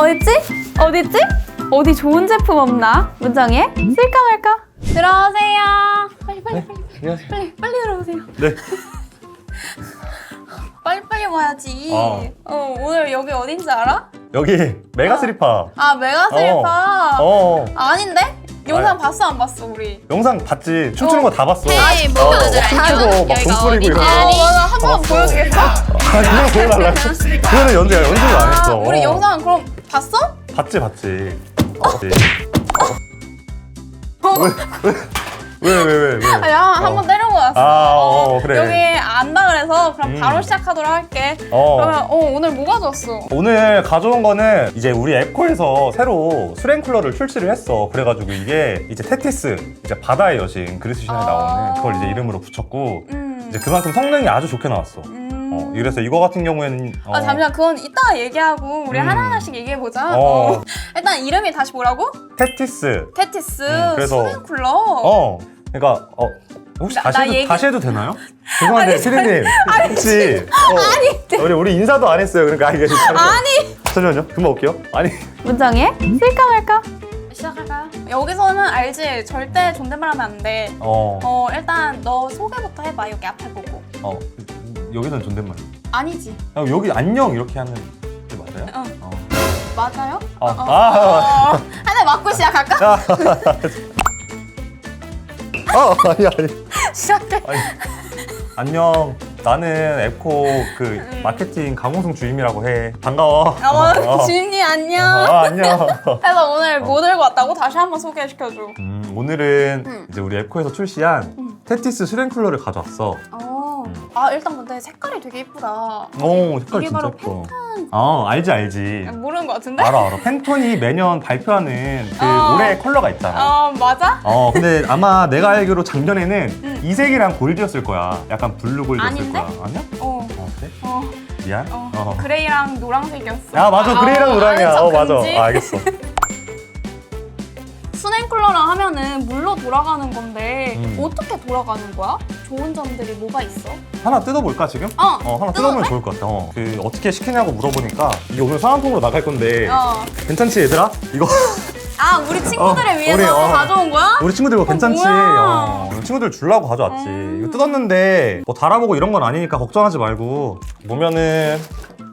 어딨지? 어딨지? 어디 좋은 제품 없나? 문정에 쓸까 말까? 들어오세요. 빨리 빨리 네, 안녕하세요. 빨리 빨리 들어오세요. 네. 빨리 빨리 와야지. 어. 어 오늘 여기 어딘지 알아? 여기 메가 스리파. 아 메가슬리파. 어. 아닌데? 영상 아니. 봤어 안 봤어 우리? 영상 봤지? 춤추는 거 다 봤어. 헤이, 어, 뭐, 춤추고 막 여기가 돈 뿌리고 이런 아 거. 맞아 한번 보여주겠어? 아, 그냥 보여달라고? 그거는 연주야. 연주를 안 했어. 아, 우리 어. 영상 그럼 봤어? 봤지, 봤지. 봤지. 왜, 왜, 왜, 왜? 아, 야, 한번 때리고 왔어. 아, 어, 그래. 여기 안다 그래서 그럼 바로 음. 시작하도록 할게. 어. 그러면 어, 오늘 뭐 가져왔어? 오늘 가져온 거는 이제 우리 앱코에서 새로 수랭쿨러를 출시를 했어. 그래가지고 이게 이제 테티스, 이제 바다의 여신 그리스시나에 아. 나오는 그걸 이제 이름으로 붙였고 음. 이제 그만큼 성능이 아주 좋게 나왔어. 음. 어, 이래서 이거 같은 경우에는 어, 아 잠시만 그건 이따가 얘기하고 우리 음. 하나하나씩 얘기해 보자. 어. 어. 일단 이름이 다시 뭐라고? 테티스. 테티스 음, 그래서- 수냉쿨러. 어, 그러니까 어 혹시 나- 다시 나 해도 얘기- 다시 해도 되나요? 죄송한데 피디님 혹시 어, 우리 우리 인사도 안 했어요. 그러니까 이게 아니. 잠시만요. 금방 올게요. 아니 문정에 쓸까 말까? 시작할까요? 여기서는 알지 절대 존댓말하면 안 돼. 어, 어 일단 너 소개부터 해봐 여기 앞에 보고. 어 여기는 존댓말. 아니지. 아, 여기 안녕 이렇게 하는 게 맞아요? 어. 어. 맞아요? 어. 어, 아, 어. 하나 맞고 시작할까? 아, 아, 아니 아니. 시작해. 아니. 안녕. 나는 앱코 그 마케팅 강호승 주임이라고 해. 반가워. 아, 뭐, 어. 주임님 안녕. 아, 안녕. 그래서 오늘 뭐 들고 왔다고 다시 한번 소개시켜줘. 음, 오늘은 음. 이제 우리 앱코에서 출시한 테티스 수랭쿨러를 가져왔어. 어. 음. 아 일단 근데 색깔이 되게 이쁘다. 오, 색깔 이게 진짜 바로 예뻐. 어, 알지 알지. 모르는 것 같은데? 알아 알아. 팬톤이 매년 발표하는 그 어. 올해 컬러가 있잖아. 어 맞아? 어, 근데 아마 내가 알기로 작년에는 음. 이색이랑 골드였을 거야. 약간 블루 골드였을 아닌데? 거야. 아니야? 어. 어, 그래? 어. 미안. 어. 어. 그레이랑 노란색이었어. 야, 맞아. 그레이랑 어, 노랑이야. 어, 맞아. 아, 알겠어. 수냉쿨러랑 하면은 물로 돌아가는 건데 음. 어떻게 돌아가는 거야? 좋은 점들이 뭐가 있어? 하나 뜯어볼까, 지금? 어. 어, 하나? 뜯어보면 좋을 것 같아. 어. 그, 어떻게 시키냐고 물어보니까 이게 오늘 사은품으로 나갈 건데. 어. 괜찮지, 얘들아? 이거 아 우리 친구들을 어, 위해서 우리, 어. 가져온 거야? 우리 친구들 이거 괜찮지? 뭐야? 어, 친구들 주려고 가져왔지. 음. 이거 뜯었는데 뭐 달아보고 이런 건 아니니까 걱정하지 말고 보면은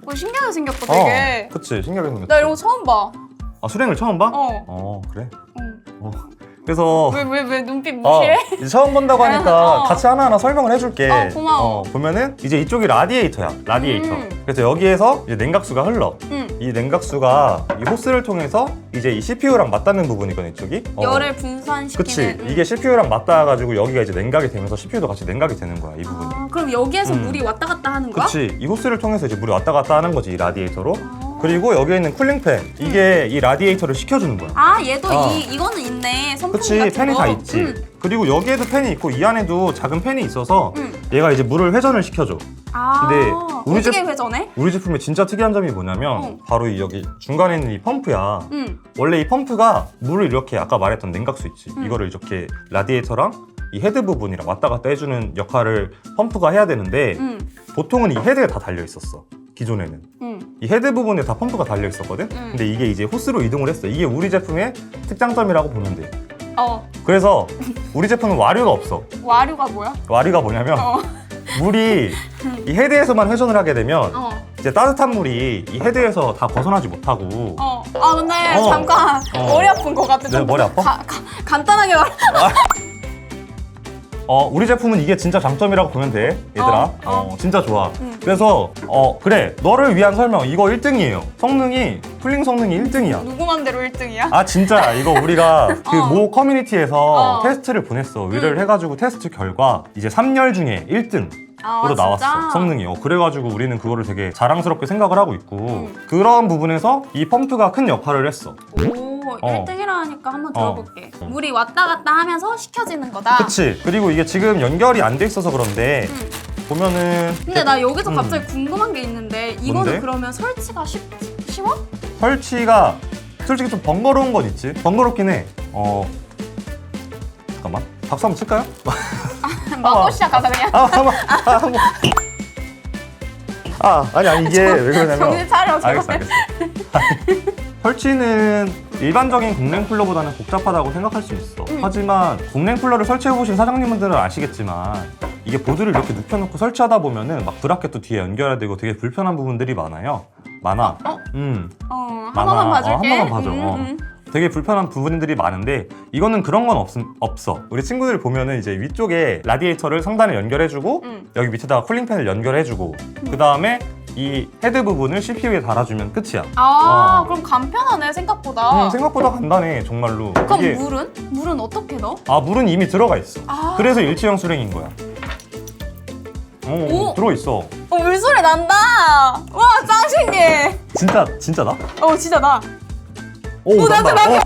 뭐 신기하게 생겼다 되게. 어, 그치 신기하게 생겼지. 나 이런 거 처음 봐. 아 수랭을 처음 봐? 어. 어, 그래. 응. 어. 그래서 왜 왜 왜 눈빛 어, 무시해? 이제 처음 본다고 하니까 어. 같이 하나하나 설명을 해줄게. 어, 고마워. 보면은 이제 이쪽이 라디에이터야. 라디에이터. 음. 그래서 여기에서 이제 냉각수가 흘러. 응. 이 냉각수가 이 호스를 통해서 이제 이 CPU랑 맞닿는 부분이거든 이쪽이. 어. 열을 분산시키는. 그치. 응. 이게 CPU랑 맞닿아가지고 여기가 이제 냉각이 되면서 CPU도 같이 냉각이 되는 거야 이 부분이. 아, 그럼 여기에서 음. 물이 왔다 갔다 하는 거야? 그치. 이 호스를 통해서 이제 물이 왔다 갔다 하는 거지 이 라디에이터로. 아. 그리고 여기에 있는 쿨링팬 이게 이 라디에이터를 식혀주는 거야. 아 얘도 어. 이 이거는 있네 선풍기 그치 같은 팬이 거. 다 있지 응. 그리고 여기에도 팬이 있고 이 안에도 작은 팬이 있어서 응. 얘가 이제 물을 회전을 시켜줘 아 근데 우리 어떻게 집- 회전해? 우리 제품의 진짜 특이한 점이 뭐냐면 응. 바로 이 여기 중간에 있는 이 펌프야 응. 원래 이 펌프가 물을 이렇게 아까 말했던 냉각수 있지 응. 이거를 이렇게 라디에이터랑 이 헤드 부분이랑 왔다 갔다 해주는 역할을 펌프가 해야 되는데 응. 보통은 이 헤드에 다 달려 있었어 기존에는 응. 이 헤드 부분에 다 펌프가 달려 있었거든 응. 근데 이게 이제 호스로 이동을 했어 이게 우리 제품의 특장점이라고 보면 돼 어 그래서 우리 제품은 와류가 없어 와류가 뭐야? 와류가 뭐냐면 어. 물이 이 헤드에서만 회전을 하게 되면 어. 이제 따뜻한 물이 이 헤드에서 다 벗어나지 못하고 어. 아 근데 어. 잠깐 어. 머리 아픈 거 같아. 네, 머리 아파? 가, 가, 간단하게 말. 어, 우리 제품은 이게 진짜 장점이라고 보면 돼 얘들아 어, 어. 어, 진짜 좋아 응. 그래서 어 그래 너를 위한 설명 이거 1등이에요 성능이 쿨링 성능이 1등이야 누구 맘대로 1등이야? 아 진짜 이거 우리가 그 어. 모 커뮤니티에서 어. 테스트를 보냈어 의뢰를 응. 해가지고 테스트 결과 이제 3열 중에 1등 아, 으로 나왔어 진짜? 성능이 어, 그래가지고 우리는 그거를 되게 자랑스럽게 생각을 하고 있고 음. 그런 부분에서 이 펌프가 큰 역할을 했어 오, 어. 1등이라니까 한번 어. 들어볼게. 어. 물이 왔다 갔다 하면서 식혀지는 거다. 그치 그리고 이게 지금 연결이 안 돼 있어서 그런데 응. 보면은 근데 나 여기서 음. 갑자기 궁금한 게 있는데 이거는 뭔데? 그러면 설치가 쉽, 쉬워? 설치가 솔직히 좀 번거로운 건 있지 번거롭긴 해 어 잠깐만 박수 한번 칠까요? 막고 시작하자 그냥. 아 한번 아 한번 아 아니 아니 이게 왜 그러냐면 정신 차려, 제발. 알겠어 알겠어 설치는 일반적인 공랭 쿨러보다는 복잡하다고 생각할 수 있어. 음. 하지만 공랭 쿨러를 설치해보신 사장님들은 아시겠지만 이게 보드를 이렇게 눕혀놓고 설치하다 보면은 막 브라켓도 뒤에 연결해야 되고 되게 불편한 부분들이 많아요. 많아. 어? 음. 어, 한. 번만 어, 봐줄게. 한 번만 봐줘. 음, 어. 음. 되게 불편한 부분들이 많은데 이거는 그런 건 없, 없어. 우리 친구들 보면은 이제 위쪽에 라디에이터를 상단에 연결해주고 음. 여기 밑에다가 쿨링팬을 연결해주고 그 다음에 이 헤드 부분을 CPU에 달아주면 끝이야. 아, 어. 그럼 간편하네 생각보다. 음, 생각보다 간단해 정말로. 그럼 이게- 물은? 물은 어떻게 넣어? 아 물은 이미 들어가 있어. 아. 그래서 일체형 수랭인 거야. 오, 오. 들어 있어. 어, 물소리 난다. 와, 짱 신기해. 진짜 진짜다? 어, 진짜 나. 오, 오, 나도. 나도.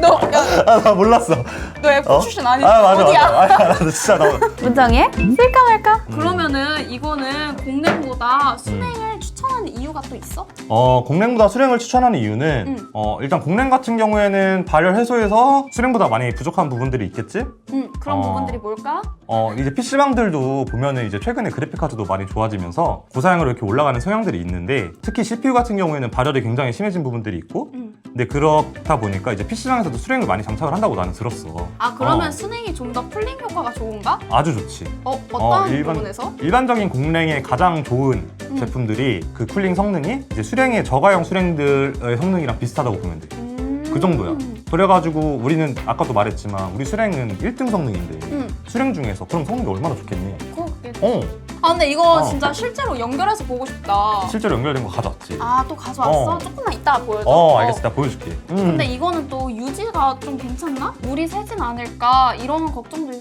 너, 야, 어, 아, 나 몰랐어. 너 F 어? 출신 아니? 아 맞아 어디야? 맞아. 아, 나 진짜 나. 문정에 쓸까 말까? 음. 그러면은 이거는 공랭보다 순행을 추천하는 이유가 또 있어? 어, 공랭보다 수랭을 추천하는 이유는 음. 어, 일단 공랭 같은 경우에는 발열 해소에서 수랭보다 많이 부족한 부분들이 있겠지? 응, 그런 어. 부분들이 뭘까? 어, 이제 PC방들도 보면은 이제 최근에 그래픽카드도 많이 좋아지면서 고사양으로 이렇게 올라가는 성향들이 있는데 특히 CPU 같은 경우에는 발열이 굉장히 심해진 부분들이 있고 응. 근데 그렇다 보니까 이제 PC방에서도 수랭을 많이 장착을 한다고 나는 들었어. 아, 그러면 어, 순행이 좀 더 풀링 효과가 좋은가? 아주 좋지. 어, 어떤 일반- 부분에서? 일반적인 공랭의 가장 좋은 음. 제품들이 그 쿨링 성능이 이제 수랭의 저가형 수랭들의 성능이랑 비슷하다고 보면 돼. 음. 그 정도야. 그래가지고 우리는 아까도 말했지만 우리 수랭은 1등 성능인데 응, 수랭 중에서 그럼 성능이 얼마나 좋겠니? 그렇게. 어 아, 근데 이거 어. 진짜 실제로 연결해서 보고 싶다. 실제로 연결된 거 가져왔지. 아, 또 가져왔어? 어. 조금만 이따 보여줘. 어 알겠어 나 보여줄게. 음. 근데 이거는 또 유지가 좀 괜찮나? 물이 새진 않을까? 이런 걱정들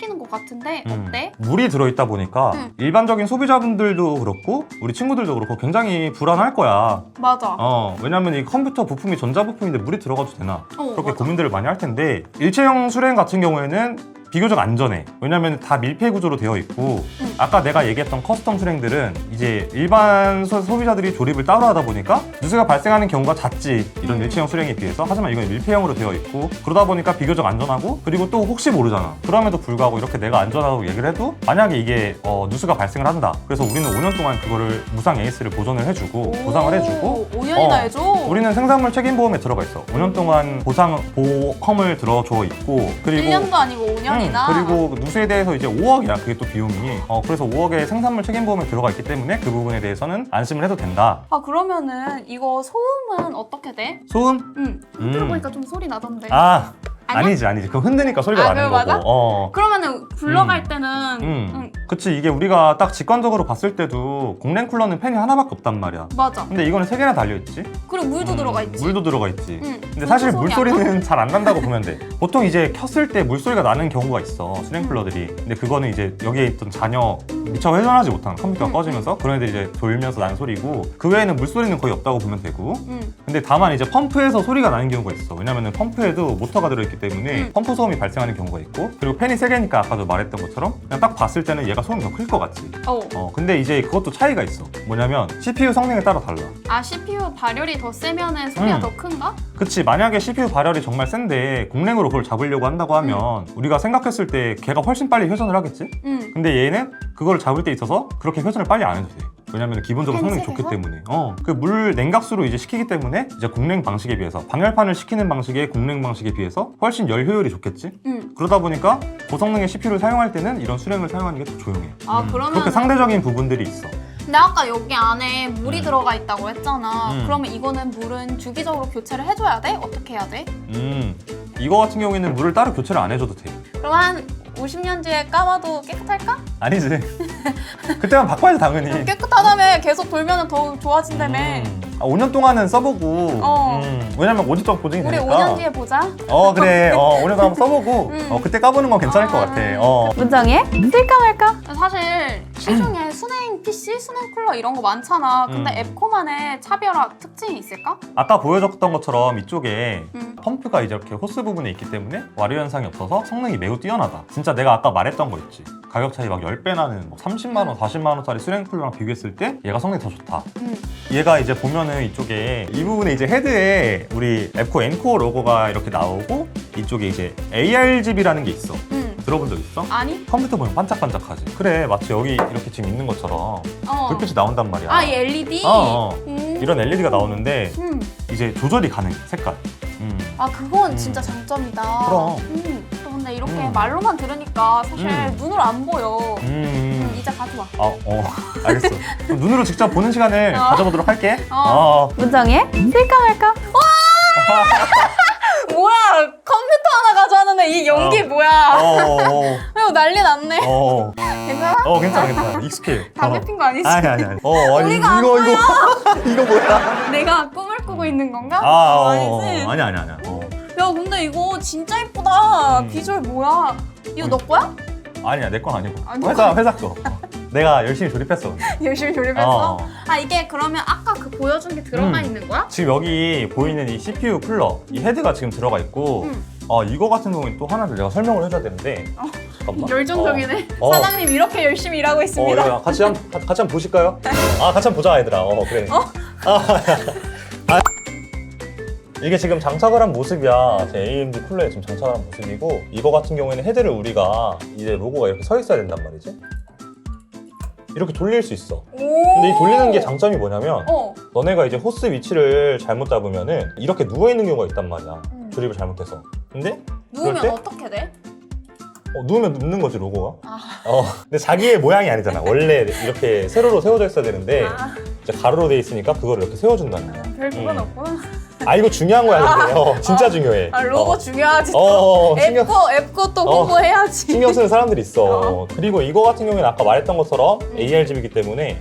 생기는 것 같은데 음. 어때? 물이 들어있다 보니까 음. 일반적인 소비자분들도 그렇고 우리 친구들도 그렇고 굉장히 불안할 거야. 맞아. 어 왜냐면 이 컴퓨터 부품이 전자 부품인데 물이 들어가도 되나 어, 그렇게 맞아. 고민들을 많이 할 텐데 일체형 수랭 같은 경우에는 비교적 안전해. 왜냐면 다 밀폐 구조로 되어 있고 음. 아까 내가 얘기했던 커스텀 수랭들은 이제 일반 소, 비자들이 조립을 따로 하다 보니까 누수가 발생하는 경우가 잦지 이런 음. 일체형 수랭에 비해서 하지만 이건 밀폐형으로 되어 있고 그러다 보니까 비교적 안전하고 그리고 또 혹시 모르잖아. 그럼에도 불구하고 이렇게 내가 안전하다고 얘기를 해도 만약에 이게 어, 누수가 발생을 한다. 그래서 우리는 5년 동안 그거를 무상 에이스를 보존을 해주고 보상을 해주고 5년이나 어, 해줘? 우리는 생산물 책임 보험에 들어가 있어. 5년 동안 보상 보험을 들어줘 있고 그리고 1년도 아니고 5년 음, 그리고 누수에 대해서 이제 5억이야. 그게 또 비용이. 어, 그래서 5억의 생산물 책임보험에 들어가 있기 때문에 그 부분에 대해서는 안심을 해도 된다. 아 그러면은 이거 소음은 어떻게 돼? 소음? 응 음. 들어보니까 좀 소리 나던데 아 아니야? 아니지 아니지. 그럼 흔드니까 소리가 아, 나는 그거 거고. 맞아? 어. 그러면은 굴러갈 음. 때는 음. 응, 그치 이게 우리가 딱 직관적으로 봤을 때도 공랭 쿨러는 팬이 하나밖에 없단 말이야. 맞아 근데 이거는 세 개나 달려 있지. 그리고 물도 음, 들어가 있지 물도 들어가 있지. 응. 근데 사실 물도 소리 안 물소리는 잘 안 난다고 보면 돼. 보통 이제 켰을 때 물소리가 나는 경우가 있어. 수냉 쿨러들이. 근데 그거는 이제 여기에 있던 잔여 미처 회전하지 못한 컴퓨터가 음, 꺼지면서 그런 애들이 이제 돌면서 나는 소리고 그 외에는 물소리는 거의 없다고 보면 되고 응. 근데 다만 이제 펌프에서 소리가 나는 경우가 있어. 왜냐면은 펌프에도 모터가 들어있기 때문에 음. 펌프 소음이 발생하는 경우가 있고 그리고 팬이 세 개니까 아까도 말했던 것처럼 그냥 딱 봤을 때는 얘가 소음이 더 클 것 같지. 어. 어 근데 이제 그것도 차이가 있어. 뭐냐면 CPU 성능에 따라 달라. 아 CPU 발열이 더 세면은 소리가 음. 더 큰가? 그치 만약에 CPU 발열이 정말 센데 공랭으로 그걸 잡으려고 한다고 하면 우리가 생각했을 때 걔가 훨씬 빨리 회전을 하겠지? 응. 근데 얘는 그걸 잡을 때 있어서 그렇게 회전을 빨리 안 해도 돼. 왜냐면 기본적으로 성능이 좋기? 때문에. 어. 그 물 냉각수로 이제 식히기 때문에 이제 공랭 방식에 비해서 방열판을 식히는 방식의 공랭 방식에 비해서 훨씬 열 효율이 좋겠지? 응. 그러다 보니까 고성능의 CPU를 사용할 때는 이런 수랭을 사용하는 게 더 조용해. 아, 그러면은- 그렇게 상대적인 부분들이 있어. 근데 아까 여기 안에 물이 음. 들어가 있다고 했잖아 음. 그러면 이거는 물은 주기적으로 교체를 해줘야 돼? 어떻게 해야 돼? 음. 이거 같은 경우에는 물을 따로 교체를 안 해줘도 돼. 그럼 한 50년 뒤에 까봐도 깨끗할까? 아니지. 그때만 바꿔야지 당연히. 깨끗하다며 계속 돌면 더 좋아진다며 음. 아, 5년 동안은 써보고 어. 음, 왜냐면 5년 동안 보증이 우리 되니까 5년 뒤에 보자 어 그래 어 5년 동안 한번 써보고 음. 어, 그때 까보는 건 괜찮을 것 같아 어. 문정에 쓸까 말까? 사실 시중에 순행 PC, 순행 쿨러 이런 거 많잖아 근데 음. 앱코만의 차별화 특징이 있을까? 아까 보여줬던 것처럼 이쪽에 음. 펌프가 이제 이렇게 호스 부분에 있기 때문에 와류 현상이 없어서 성능이 매우 뛰어나다 진짜 내가 아까 말했던 거 있지 가격 차이 막 10배 나는 뭐 30만 원, 40만 원짜리 수냉 쿨러랑 비교했을 때 얘가 성능이 더 좋다 음. 얘가 이제 보면은 이쪽에 이 부분에 이제 헤드에 우리 앱코 엔코어 로고가 이렇게 나오고 이쪽에 이제 ARGB라는 게 있어 음. 들어본 적 있어? 아니? 컴퓨터 보면 반짝반짝하지. 그래, 마치 여기 이렇게 지금 있는 것처럼 어. 불빛이 나온단 말이야. 아, 이 LED? 어, 어. 음. 이런 LED가 나오는데 음. 이제 조절이 가능해 색깔. 음. 아 그건 음. 진짜 장점이다. 그럼. 음. 또 근데 이렇게 음. 말로만 들으니까 사실 음. 눈으로 안 보여. 음, 음. 이제 가져와. 아, 어, 알겠어. 그럼 눈으로 직접 보는 시간을 어. 가져보도록 할게. 어. 문정의 쓸까 말까? 뭐야 컴퓨터 하나 가져왔는데 이 연기 어. 뭐야? 어, 어, 이거 난리 났네. 어, 괜찮아? 어, 괜찮아, 괜찮아. 익숙해. 담배 어. 핀거 아니지? 아니, 아니, 아니. 어, 아니, 우리가 안 이거, 이거, 이거 뭐야? 내가 꿈을 꾸고 있는 건가? 아, 어, 아니지? 어, 아니, 아니, 아니야. 어. 야 근데 이거 진짜 예쁘다. 음. 비주얼 뭐야? 이거 너 거야? 아니야, 내 건 아니고. 아니, 회사, 회사 거. 어. 내가 열심히 조립했어. 열심히 조립했어? 어. 아 이게 그러면 아까 그 보여준 게 들어가 음. 있는 거야? 지금 여기 보이는 이 CPU 쿨러, 이 헤드가 지금 들어가 있고, 음. 어, 이거 같은 경우는 또 하나를 내가 설명을 해줘야 되는데. 어. 잠깐만. 열정적이네. 어. 사장님 이렇게 열심히 일하고 어, 있습니다. 여기 같이 한, 가- 같이 한번 보실까요? 아, 같이 한번 보자, 얘들아. 어, 그래. 아, 아. 이게 지금 장착을 한 모습이야. 제 AMD 쿨러에 지금 장착을 한 모습이고, 이거 같은 경우에는 헤드를 우리가 이제 로고가 이렇게 서 있어야 된단 말이지. 이렇게 돌릴 수 있어. 근데 이 돌리는 게 장점이 뭐냐면, 어. 너네가 이제 호스 위치를 잘못 잡으면은 이렇게 누워 있는 경우가 있단 말이야. 음. 조립을 잘못해서. 근데 누우면 때? 어떻게 돼? 어, 누우면 눕는 거지 로고가. 아. 어, 근데 자기의 모양이 아니잖아. 원래 이렇게 세로로 세워져 있어야 되는데 아, 이제 가로로 돼 있으니까 그거를 이렇게 세워준다는 거야. 별 그건 음. 없구나. 아 이거 중요한 거야 근데. 어, 진짜 어. 중요해. 아 로고 어. 중요하지. 어, 어, 어, 신경, 앱코 앱코 또 어. 공부해야지. 신경 쓰는 사람들이 있어. 어. 그리고 이거 같은 경우에는 아까 말했던 것처럼 ARGB이기 때문에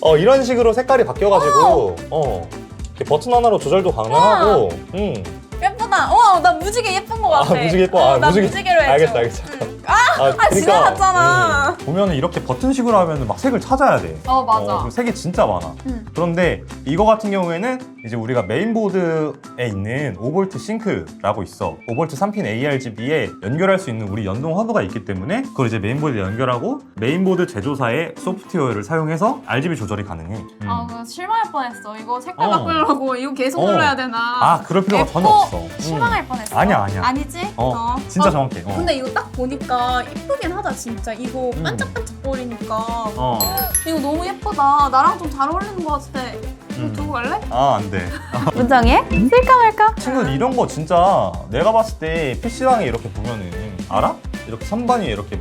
어, 이런 식으로 색깔이 바뀌어가지고 어, 이렇게 버튼 하나로 조절도 가능하고 음. 예쁘다. 어, 나 무지개 예쁜 거 같아. 아, 무지개 예뻐? 어, 아, 나 무지개- 무지개로 해줘. 알겠어, 알겠어. 응. 아, 지나갔잖아. 음, 보면은 이렇게 버튼식으로 하면은 막 색을 찾아야 돼. 어, 맞아. 그리고 색이 진짜 많아. 응. 그런데 이거 같은 경우에는 이제 우리가 메인보드에 있는 5V 싱크라고 있어. 5V 3핀 ARGB에 연결할 수 있는 우리 연동 허브가 있기 때문에 그걸 이제 메인보드에 연결하고 메인보드 제조사의 소프트웨어를 사용해서 RGB 조절이 가능해. 음. 아, 그 실망할 뻔했어. 이거 색깔 어. 바꾸려고 이거 계속 어. 눌러야 되나? 아, 그럴 필요가. 전혀 없어. 음. 실망할 뻔했어. 아니야, 아니야. 아니지? 어, 진짜 어, 정확해. 어. 근데 이거 딱 보니까 이쁘긴 하다 진짜. 이거 음. 반짝반짝거리니까 어. 이거 너무 예쁘다. 나랑 좀 잘 어울리는 것 같아. 이거 음. 두고 갈래? 아, 안 돼. 문정의 쓸까 말까? 친구들 이런 거 진짜 내가 봤을 때 PC방에 이렇게 보면은 알아? 이렇게 선반위에 이렇게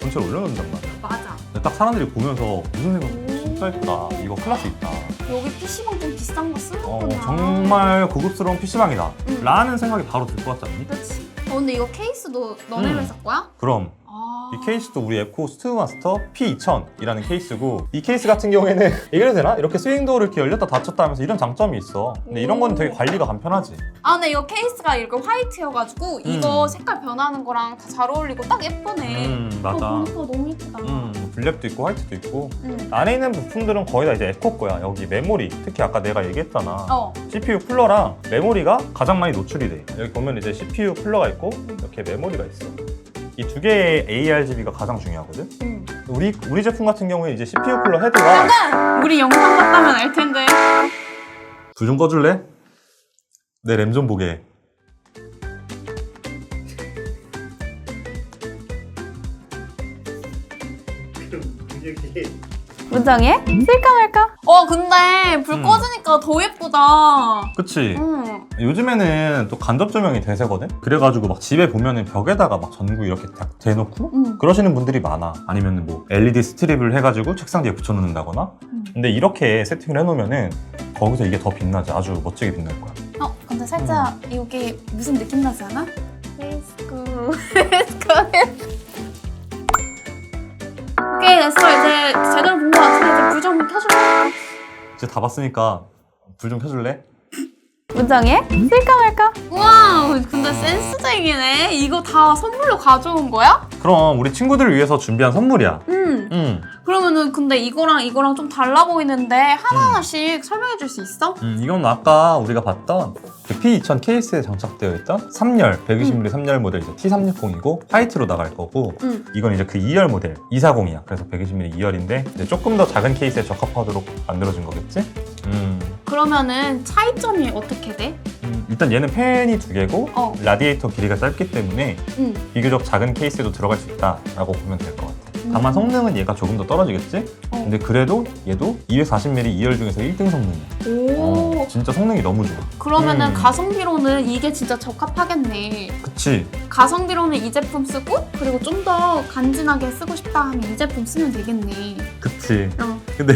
본체를 올려놓는단 말이야. 맞아. 근데 딱 사람들이 보면서 무슨 생각 진짜 예쁘다. 이거 클래스 있다. 여기 PC방 좀 비싼 거 어, 쓰는구나. 정말 고급스러운 PC방이다. 음. 라는 생각이 바로 들 것 같지 않니? 그렇지. 어, 근데 이거 케이스도 너네 음. 회사 거야? 그럼 아. 이 케이스도 우리 에코 스튜마스터 P2000이라는 케이스고 이 케이스 같은 경우에는 얘기해도 되나? 이렇게 스윙도어를 이렇게 열렸다 닫혔다 하면서 이런 장점이 있어. 근데 이런 건 되게 관리가 간편하지. 아 근데 이거 케이스가 이렇게 화이트여가지고 이거 음. 색깔 변하는 거랑 다 잘 어울리고 딱 예쁘네. 음, 어, 맞아. 보니까 너무 예쁘다. 음, 블랙도 있고 화이트도 있고 음. 안에 있는 부품들은 거의 다 이제 에코 거야. 여기 메모리, 특히 아까 내가 얘기했잖아. 어. CPU 쿨러랑 메모리가 가장 많이 노출이 돼. 여기 보면 이제 CPU 쿨러가 있고 이렇게 메모리가 있어. 이 두 개의 ARGB가 가장 중요하거든. 음. 우리 우리 제품 같은 경우에 이제 CPU 쿨러 헤드가 잠깐! 우리 영상 봤다면 알 텐데. 불 좀 꺼줄래? 내 램 좀 보게. 문정의 쓸까 말까? 어 근데 불 음. 꺼지니까 더 예쁘다. 그치? 음. 요즘에는 또 간접 조명이 대세거든? 그래가지고 막 집에 보면은 벽에다가 막 전구 이렇게 딱 대놓고 음. 그러시는 분들이 많아. 아니면 뭐 LED 스트립을 해가지고 책상 뒤에 붙여놓는다거나. 음. 근데 이렇게 세팅을 해놓으면은 거기서 이게 더 빛나지. 아주 멋지게 빛날 거야. 어 근데 살짝 음. 여기 무슨 느낌 나지 않아? 레스쿠 레스쿠 오케이 됐어 이제 제대로 본거 같은데 이제 불좀 켜줄래? 이제 다 봤으니까 불 좀 켜줄래? 문정의 쓸까 말까? 우와 근데 센스쟁이네 이거 다 선물로 가져온 거야? 그럼 우리 친구들을 위해서 준비한 선물이야. 음 음, 그러면은 근데 이거랑 이거랑 좀 달라 보이는데 하나하나씩 설명해 줄 수 있어? 음, 이건 아까 우리가 봤던 그 P2000 케이스에 장착되어 있던 3열, 120mm 3열 모델 이제 T360이고 화이트로 나갈 거고 응 이건 이제 그 2열 모델 240이야. 그래서 120mm 2열인데 이제 조금 더 작은 케이스에 적합하도록 만들어진 거겠지? 음, 그러면은 차이점이 어떻게 돼? 음, 일단 얘는 팬이 두 개고 어. 라디에이터 길이가 짧기 때문에 응 비교적 작은 케이스에도 들어갈 수 있다라고 보면 될 것 같아. 다만 성능은 얘가 조금 더 떨어지겠지? 어. 근데 그래도 얘도 240ml 2열 중에서 1등 성능이야. 오. 어, 진짜 성능이 너무 좋아. 그러면은 음. 가성비로는 이게 진짜 적합하겠네. 그치? 가성비로는 이 제품 쓰고 그리고 좀 더 간지나게 쓰고 싶다 하면 이 제품 쓰면 되겠네. 그치. 어. 근데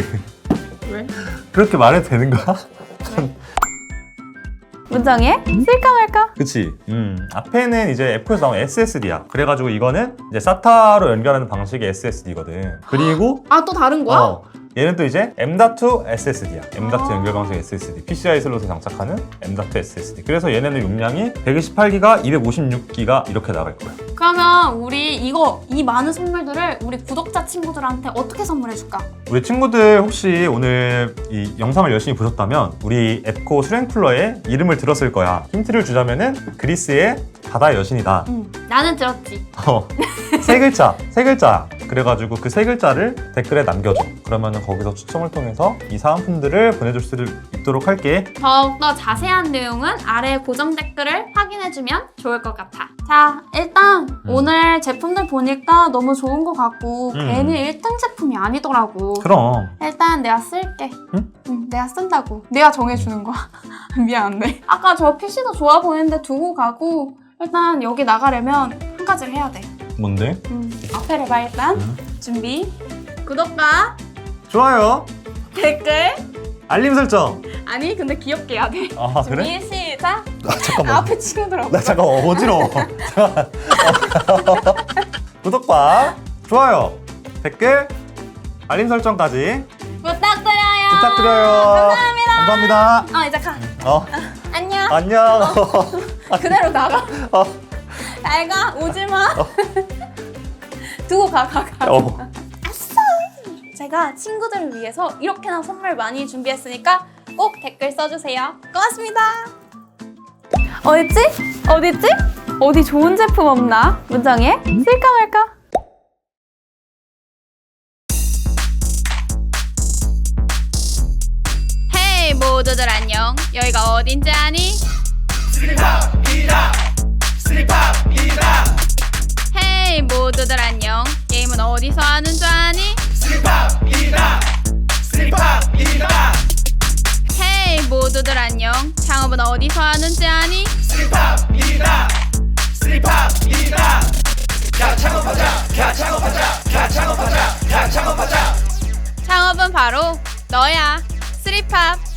왜? 그렇게 말해도 되는 거야? 문정에 쓸까 말까? 그치. 음. 앞에는 이제 애플에서 나온 SSD야. 그래가지고 이거는 이제 SATA로 연결하는 방식의 SSD거든. 그리고 아 또 다른 거야? 어, 얘는 또 이제 M.2 SSD야. M.2 아. 연결 방식 SSD. PCI 슬롯에 장착하는 M.2 SSD. 그래서 얘네는 용량이 128기가, 256기가 이렇게 나갈 거야. 그러면 우리 이거 이 많은 선물들을 우리 구독자 친구들한테 어떻게 선물해 줄까? 우리 친구들 혹시 오늘 이 영상을 열심히 보셨다면 우리 앱코 수랭 쿨러의 이름을 들었을 거야. 힌트를 주자면은 그리스의 바다의 여신이다. 응. 나는 들었지. 어, 세 글자, 세 글자. 그래가지고 그 세 글자를 댓글에 남겨줘. 그러면은 거기서 추첨을 통해서 이 사은품들을 보내줄 수 있도록 할게. 더욱더 자세한 내용은 아래 고정 댓글을 확인해주면 좋을 것 같아. 자, 일단 오늘 제품들 보니까 너무 좋은 것 같고 음. 괜히 1등 제품이 아니더라고. 그럼. 일단 내가 쓸게. 응? 응, 내가 쓴다고. 내가 정해주는 거야. 미안한데. 아까 저 PC도 좋아 보이는데 두고 가고 일단 여기 나가려면 한 가지를 해야 돼. 뭔데? 음, 봐 일단. 음. 준비. 구독과 좋아요. 댓글. 알림 설정. 아니 근데 귀엽게 해야 돼. 아, 그래? 준비 시작. 아, 잠깐만. 앞에 친구들 나 잠깐 어지러워. 잠깐. 구독과 좋아요, 댓글, 알림 설정까지 부탁드려요. 부탁드려요. 감사합니다. 감사합니다. 어 이제 가. 어, 안녕. 안녕. 그대로 나가. 어, 잘 가. 오지 마. 두고 가, 가, 가. 어. 제가 친구들을 위해서 이렇게나 선물 많이 준비했으니까 꼭 댓글 써주세요. 고맙습니다. 어딨지? 어딨지? 어디 좋은 제품 없나? 문정에 쓸까 말까? 헤이 모두들 안녕. 여기가 어딘지 아니? 헤이 어디서 하는 줄 아니? 헤이 모두들 안녕. 창업은 어디서 하는지 아니? 창업은 바로 너야. 스리팝.